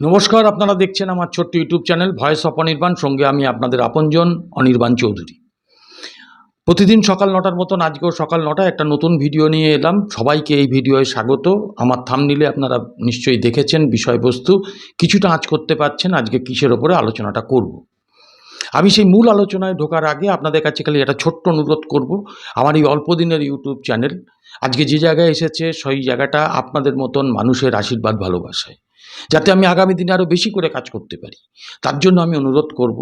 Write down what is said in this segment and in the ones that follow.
নমস্কার, আপনারা দেখছেন আমার ছোট্ট YouTube channel voice of Anirban. সঙ্গে আমি আপনাদের আপনজন, অনির্বাণ চৌধুরী। প্রতিদিন সকাল নটার মতন, আজকেও সকাল নটায় একটা নতুন ভিডিও নিয়ে এলাম। সবাইকে এই ভিডিওয় স্বাগত। আমার থামনিলে আপনারা নিশ্চয়ই দেখেছেন বিষয়বস্তু। কিছুটা আঁচ করতে পারছেন, আজকে কিসের ওপরে আলোচনাটা করব। আমি সেই মূল আলোচনায় ঢোকার আগে আপনাদের কাছে খালি একটা ছোট্ট অনুরোধ করব। আমার এই অল্প দিনের ইউটিউব চ্যানেল, আজকে যে জায়গায় এসেছে, সেই জায়গাটা আপনাদের মতন মানুষের আশীর্বাদ, ভালোবাসায়। যাতে আমি আগামী দিনে আরও বেশি করে কাজ করতে পারি। তার জন্য আমি অনুরোধ করব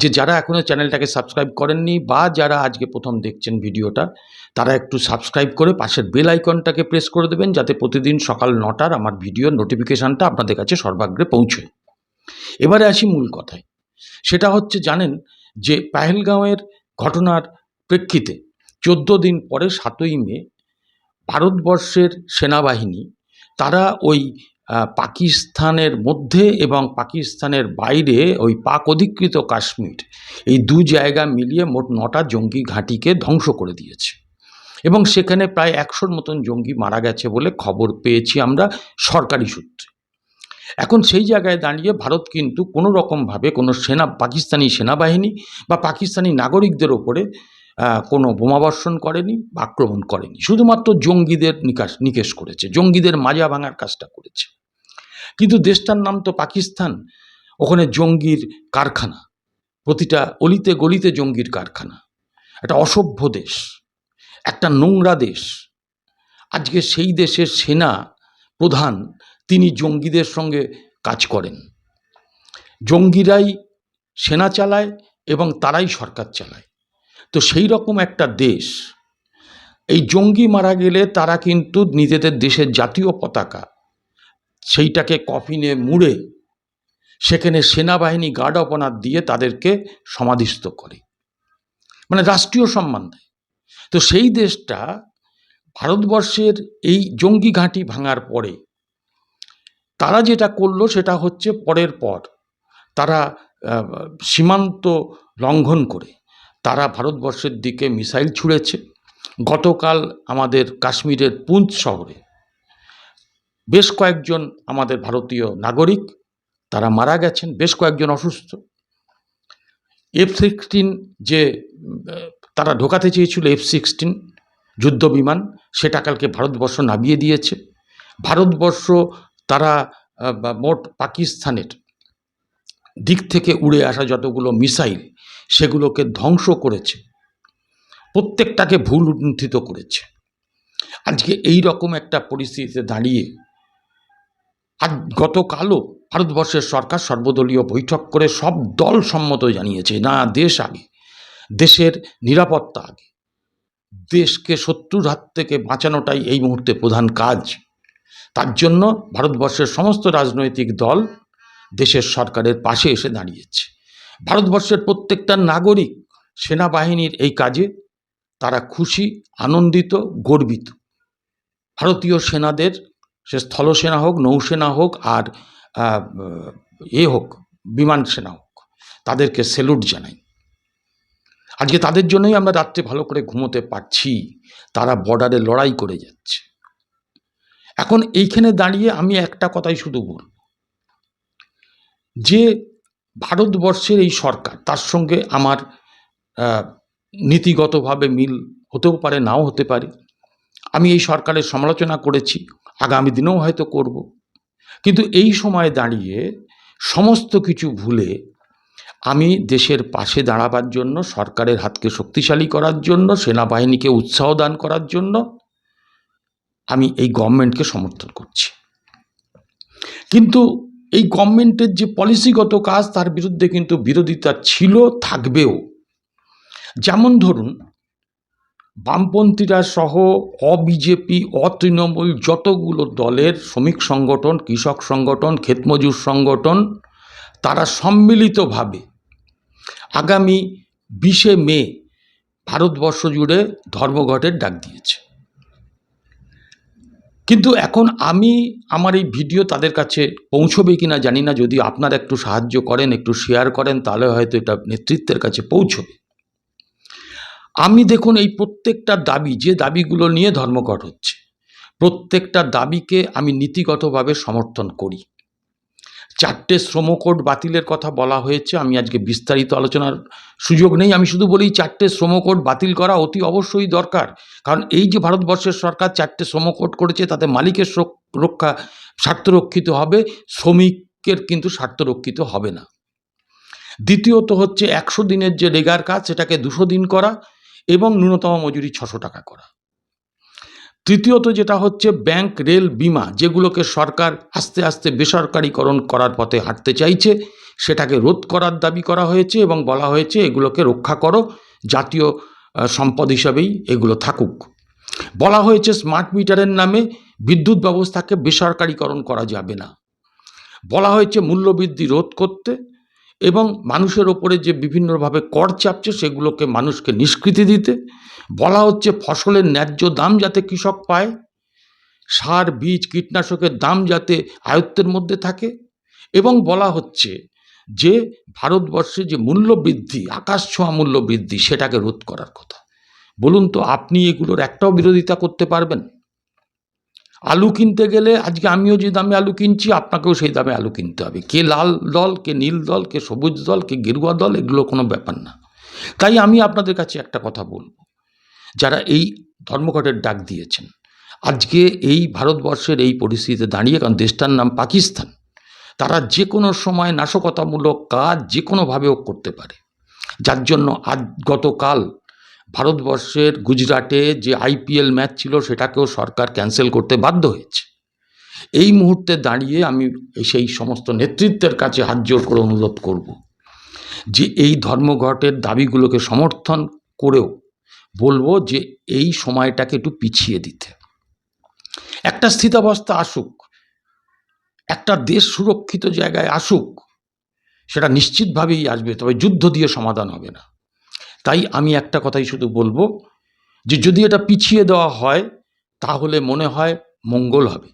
যে যারা এখনও চ্যানেলটাকে সাবস্ক্রাইব করেননি বা যারা আজকে প্রথম দেখছেন ভিডিওটা, তারা একটু সাবস্ক্রাইব করে পাশের বেল আইকনটাকে প্রেস করে দেবেন যাতে প্রতিদিন সকাল নটার আমার ভিডিওর নোটিফিকেশানটা আপনাদের কাছে সর্বাগ্রে পৌঁছয় এবারে আসি মূল কথায়। সেটা হচ্ছে জানেন যে পাহেলগাঁওয়ের ঘটনার প্রেক্ষিতে চোদ্দ দিন পরে সাতই মে ভারতবর্ষের সেনাবাহিনী, তারা ওই পাকিস্তানের মধ্যে এবং পাকিস্তানের বাইরে ওই পাক অধিকৃত কাশ্মীর, এই দু জায়গা মিলিয়ে মোট নটা জঙ্গি ঘাঁটিকে ধ্বংস করে দিয়েছে। এবং সেখানে প্রায় একশোর মতন জঙ্গি মারা গেছে বলে খবর পেয়েছি আমরা সরকারি সূত্রে। এখন সেই জায়গায় দাঁড়িয়ে ভারত কিন্তু কোনো রকমভাবে কোনো সেনা, পাকিস্তানি সেনাবাহিনী বা পাকিস্তানি নাগরিকদের ওপরে কোনো বোমাবর্ষণ করেনি বা আক্রমণ করেনি। শুধুমাত্র জঙ্গিদের নিকাশ, নিকেশ করেছে, জঙ্গিদের মাজা ভাঙার কাজটা করেছে। কিন্তু দেশটার নাম তো পাকিস্তান, ওখানে জঙ্গির কারখানা, প্রতিটা অলিতে গলিতে জঙ্গির কারখানা। একটা অসভ্য দেশ, একটা নোংরা দেশ। আজকে সেই দেশের সেনা প্রধান, তিনি জঙ্গিদের সঙ্গে কাজ করেন। জঙ্গিরাই সেনা চালায় এবং তারাই সরকার চালায়। তো সেই রকম একটা দেশ। এই জঙ্গি মারা গেলে তারা কিন্তু নিজেদের দেশের জাতীয় পতাকা, সেইটাকে কফিনে মুড়ে সেখানে সেনাবাহিনী গার্ড অফ অনার দিয়ে তাদেরকে সমাধিস্থ করে। মানে রাষ্ট্রীয় সম্মান দেয়। তো সেই দেশটা ভারতবর্ষের এই জঙ্গি ঘাঁটি ভাঙার পরে তারা যেটা করল সেটা হচ্ছে পরের পর তারা সীমান্ত লঙ্ঘন করে। তারা ভারতবর্ষের দিকে মিসাইল ছুঁড়েছে। গতকাল আমাদের কাশ্মীরের পুঞ্চ শহরে বেশ কয়েকজন আমাদের ভারতীয় নাগরিক তারা মারা গেছেন, বেশ কয়েকজন অসুস্থ। এফ সিক্সটিন যে, তারা ঢোকাতে চেয়েছিল এফ সিক্সটিন যুদ্ধ বিমান, সেটা কালকে ভারতবর্ষ নামিয়ে দিয়েছে। ভারতবর্ষ তারা মোট পাকিস্তানের দিক থেকে উড়ে আসা যতগুলো মিসাইল সেগুলোকে ধ্বংস করেছে। প্রত্যেকটাকে ভুল উন্থিত করেছে। আজকে এই রকম একটা পরিস্থিতিতে দাঁড়িয়ে আজ গতকালও ভারতবর্ষের সরকার সর্বদলীয় বৈঠক করে সব দল সম্মত জানিয়েছে, না, দেশ আগে, দেশের নিরাপত্তা আগে। দেশকে শত্রুর হাত থেকে বাঁচানোটাই এই মুহূর্তে প্রধান কাজ। তার জন্য ভারতবর্ষের সমস্ত রাজনৈতিক দল দেশের সরকারের পাশে এসে দাঁড়িয়েছে। ভারতবর্ষের প্রত্যেকটা নাগরিক সেনাবাহিনীর এই কাজে তারা খুশি, আনন্দিত, গর্বিত। ভারতীয় সেনাদের, সে স্থলসেনা হোক, নৌসেনা হোক আর এ হোক, বিমান সেনা হোক, তাদেরকে সেলুট জানাই। আজকে তাদের জন্যই আমরা রাত্রে ভালো করে ঘুমোতে পারছি। তারা বর্ডারে লড়াই করে যাচ্ছে। এখন এইখানে দাঁড়িয়ে আমি একটা কথাই শুধু বলব। যে ভারতবর্ষের এই সরকার, তার সঙ্গে আমার নীতিগতভাবে মিল হতেও পারে, নাও হতে পারে। আমি এই সরকারের সমালোচনা করেছি, আগামী দিনেও হয়তো করব। কিন্তু এই সময় দাঁড়িয়ে সমস্ত কিছু ভুলে আমি দেশের পাশে দাঁড়াবার জন্য, সরকারের হাতকে শক্তিশালী করার জন্য, সেনাবাহিনীকে উৎসাহ দান করার জন্য আমি এই গভর্নমেন্টকে সমর্থন করছি। কিন্তু এই গভর্নমেন্টের যে পলিসিগত কাজ, তার বিরুদ্ধে কিন্তু বিরোধিতা ছিল, থাকবেও। যেমন ধরুন, বামপন্থীরা সহ অবিজেপি, অতৃণমূল যতগুলো দলের শ্রমিক সংগঠন, কৃষক সংগঠন, ক্ষেতমজুর সংগঠন, তারা সম্মিলিতভাবে আগামী বিশে মে ভারতবর্ষ জুড়ে ধর্মঘটের ডাক দিয়েছে। কিন্তু এখন আমি আমার এই ভিডিও তাদের কাছে পৌঁছবে কিনা জানি না, যদি আপনারা একটু সাহায্য করেন, একটু শেয়ার করেন, তাহলে হয়তো এটা নেতৃত্বের কাছে পৌঁছবে। আমি দেখুন এই প্রত্যেকটা দাবি, যে দাবিগুলো নিয়ে ধর্মঘট হচ্ছে, প্রত্যেকটা দাবিকে আমি নীতিগতভাবে সমর্থন করি। চারটে শ্রম কোড বাতিলের কথা বলা হয়েছে। আমি আজকে বিস্তারিত আলোচনার সুযোগ নেই। আমি শুধু বলি, চারটে শ্রম কোড বাতিল করা অতি অবশ্যই দরকার। কারণ এই যে ভারতবর্ষের সরকার চারটে শ্রম কোড করেছে, তাতে মালিকের রক্ষা স্বার্থ রক্ষিত হবে, শ্রমিকের কিন্তু স্বার্থ রক্ষিত হবে না। দ্বিতীয়ত হচ্ছে, একশো দিনের যে রেগার কাজ, সেটাকে দুশো দিন করা এবং ন্যূনতম মজুরি ছশো টাকা করা। তৃতীয়ত যেটা হচ্ছে ব্যাংক, রেল, বিমা, যেগুলোকে সরকার আস্তে আস্তে বেসরকারীকরণ করার পথে হাঁটতে চাইছে, সেটাকে রোধ করার দাবি করা হয়েছে এবং বলা হয়েছে এগুলোকে রক্ষা করো, জাতীয় সম্পদ হিসাবেই এগুলো থাকুক। বলা হয়েছে স্মার্ট মিটারের নামে বিদ্যুৎ ব্যবস্থাকে বেসরকারীকরণ করা যাবে না। বলা হয়েছে মূল্যবৃদ্ধি রোধ করতে এবং মানুষের ওপরে যে বিভিন্নভাবে কর চাপছে, সেগুলোকে মানুষকে নিষ্কৃতি দিতে। বলা হচ্ছে ফসলের ন্যায্য দাম যাতে কৃষক পায়। সার, বীজ, কীটনাশকের দাম যাতে আয়ত্তের মধ্যে থাকে। এবং বলা হচ্ছে যে, ভারতবর্ষে যে মূল্যবৃদ্ধি আকাশ ছোঁয়া মূল্যবৃদ্ধি সেটাকে রোধ করার কথা। বলুন তো, আপনি এগুলোর একটাও বিরোধিতা করতে পারবেন? আলু কিনতে গেলে আজকে আমিও যে দামে আলু কিনছি, আপনাকেও সেই দামে আলু কিনতে হবে। কে লাল দল, কে নীল দল, কে সবুজ দল, কে গেরুয়া দল, এগুলো কোনো ব্যাপার না। তাই আমি আপনাদের কাছে একটা কথা বলব। যারা এই ধর্মঘটের ডাক দিয়েছেন, আজকে এই ভারতবর্ষের এই পরিস্থিতিতে দাঁড়িয়ে, কারণ দেশটার নাম পাকিস্তান, তারা যে কোনো সময় নাশকতামূলক কাজ যে কোনোভাবেও করতে পারে। যার জন্য আজ গতকাল ভারতবর্ষের গুজরাটে যে আইপিএল ম্যাচ ছিল সেটাকেও সরকার ক্যান্সেল করতে বাধ্য হয়েছে। এই মুহূর্তে দাঁড়িয়ে আমি সেই সমস্ত নেতৃত্বের কাছে হাত জোর করে অনুরোধ করব যে এই ধর্মঘটের দাবিগুলোকে সমর্থন করেও বলব যে এই সময়টাকে একটু পিছিয়ে দিতে। একটা স্থিতাবস্থা আসুক, একটা দেশ সুরক্ষিত জায়গায় আসুক, সেটা নিশ্চিতভাবেই আসবে, তবে যুদ্ধ দিয়ে সমাধান হবে না। তাই আমি একটা কথাই শুধু বলব যে যদি এটা পিছিয়ে দেওয়া হয়, তাহলে মনে হয় মঙ্গল হবে।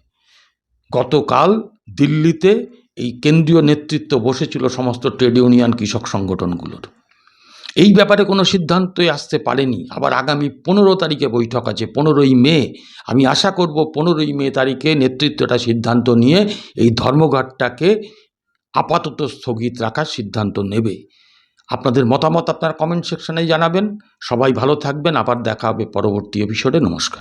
গতকাল দিল্লিতে এই কেন্দ্রীয় নেতৃত্ব বসেছিল সমস্ত ট্রেড ইউনিয়ন কৃষক সংগঠনগুলোর। এই ব্যাপারে কোনো সিদ্ধান্তই আসতে পারেনি। আবার আগামী পনেরো তারিখে বৈঠক আছে, পনেরোই মে। আমি আশা করব পনেরোই মে তারিখে নেতৃত্বটা সিদ্ধান্ত নিয়ে এই ধর্মঘটটাকে আপাতত স্থগিত রাখার সিদ্ধান্ত নেবে। আপনাদের মতামত আপনার কমেন্ট সেকশনেই জানাবেন। সবাই ভালো থাকবেন। আবার দেখা হবে পরবর্তী এপিসোডে নমস্কার।